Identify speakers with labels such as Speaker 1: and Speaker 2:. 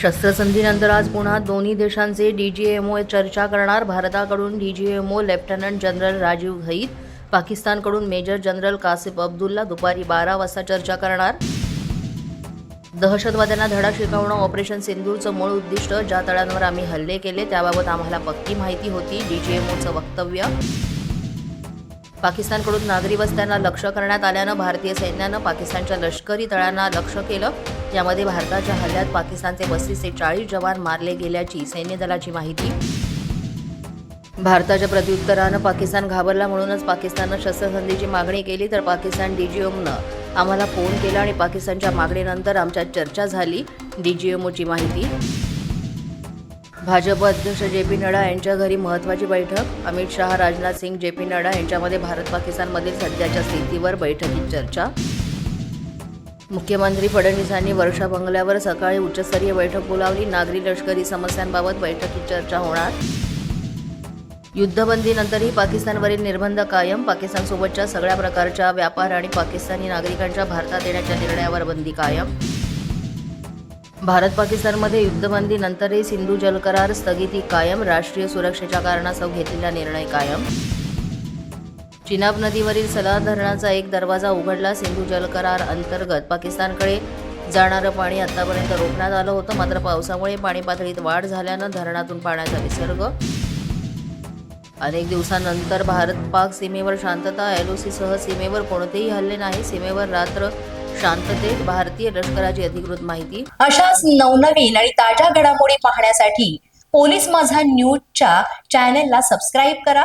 Speaker 1: शस्त्रसंधीनंतर आज पुन्हा दोन्ही देशांचे डीजीएमओ चर्चा करणार. भारताकडून डीजीएमओ लेफ्टनंट जनरल राजीव घईत. पाकिस्तानकडून मेजर जनरल कासिफ अब्दुल्ला दुपारी बारा वाजता चर्चा करणार. दहशतवाद्यांना धडा शिकवणं ऑपरेशन सिंधूरचं मूळ उद्दिष्ट ज्या तळांवर आम्ही हल्ले केले त्याबाबत आम्हाला पक्की माहिती होती डीजीएमओचं वक्तव्य. पाकिस्तानकडून नागरी वस्त्यांना लक्ष करण्यात आल्यानं भारतीय सैन्यानं पाकिस्तानच्या लष्करी तळांना लक्ष्य केलं. यामध्ये भारताच्या हल्ल्यात पाकिस्तानचे पस्तीस ते चाळीस जवान मारले गेल्याची सैन्य दलाची माहिती. भारताच्या प्रत्युत्तरानं पाकिस्तान घाबरला म्हणूनच पाकिस्ताननं शस्त्रसंधीची मागणी केली तर पाकिस्तान डीजीओमनं आम्हाला फोन केला आणि पाकिस्तानच्या मागणीनंतर आमच्यात चर्चा झाली डीजीओमोची माहिती. भाजप अध्यक्ष जे पी नड्डा यांच्या घरी महत्त्वाची बैठक अमित शहा राजनाथ सिंग जे पी नड्डा यांच्यामध्ये भारत पाकिस्तानमधील सध्याच्या स्थितीवर बैठकीत चर्चा. मुख्यमंत्री फडणवीसांनी वर्षा बंगल्यावर सकाळी उच्चस्तरीय बैठक बोलावली. नागरी लष्करी समस्यांबाबत बैठकीत चर्चा होणार. युद्धबंदीनंतरही पाकिस्तानवरील निर्बंध कायम. पाकिस्तानसोबतच्या सगळ्या प्रकारच्या व्यापार आणि पाकिस्तानी नागरिकांच्या भारतात येण्याच्या निर्णयावर बंदी कायम. भारत पाकिस्तानमध्ये युद्धबंदीनंतरही सिंधू जलकरार स्थगिती कायम. राष्ट्रीय सुरक्षेच्या कारणास्तव घेतलेला निर्णय कायम. चिनाब नदीवरील सलाह धरणाचा एक दरवाजा उघडला. सिंधू जलकरार अंतर्गत पाकिस्तानकडे जाणारं पाणी आतापर्यंत रोखण्यात आलं होतं. मात्र पावसामुळे पाणी पातळीत वाढ झाल्यानं धरणातून पाण्याचा विसर्ग अनेक दिवसांनंतर भारत पाक सीमेवर शांतता एलओसीसह सीमेवर कोणतेही हल्ले नाही. सीमेवर रात्र शांततेत भारतीय लष्कराची अधिकृत माहिती.
Speaker 2: अशाच नवनवीन आणि ताज्या घडामोडी पाहण्यासाठी पोलीस माझा न्यूजच्या चॅनेलला सबस्क्राईब करा.